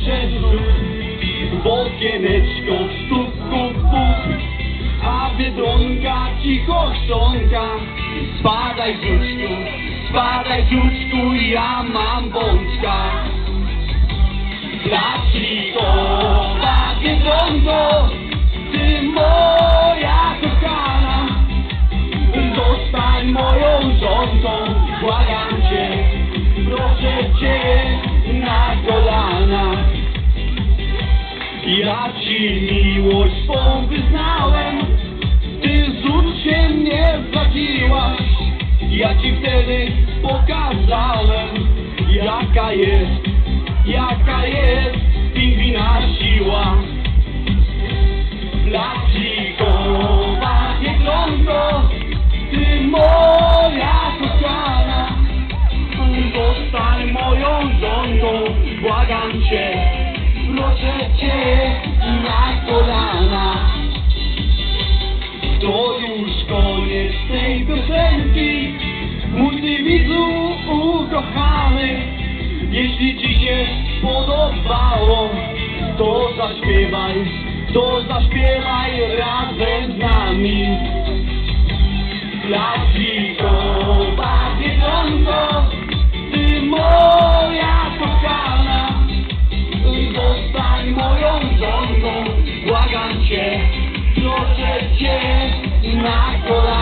przez brud W okieneczko stuk, puk, puk A Biedronka cicho chrząka Spadaj żuczku, spadaj żuczku Ja mam bączka. Plastikowa Biedronko Ty moja kochana Zostań moją żonką Błagam Ja ci miłość swą wyznałem Ty znów się mnie zdradziłaś Ja ci wtedy pokazałem Jaka jest, jaka jest pingwina siła. Plastikowa biedronko Ty moja kochana. Zostań moją żoną Błagam cię Proszę cię piosenki Mój ty widzu ukochany. Jeśli ci się podobało To zaśpiewaj, to zaśpiewaj razem z nami. Plastikowa biedronko Ty moja kochana. Zostań moją żoną Błagam cię, proszę cię na kolana.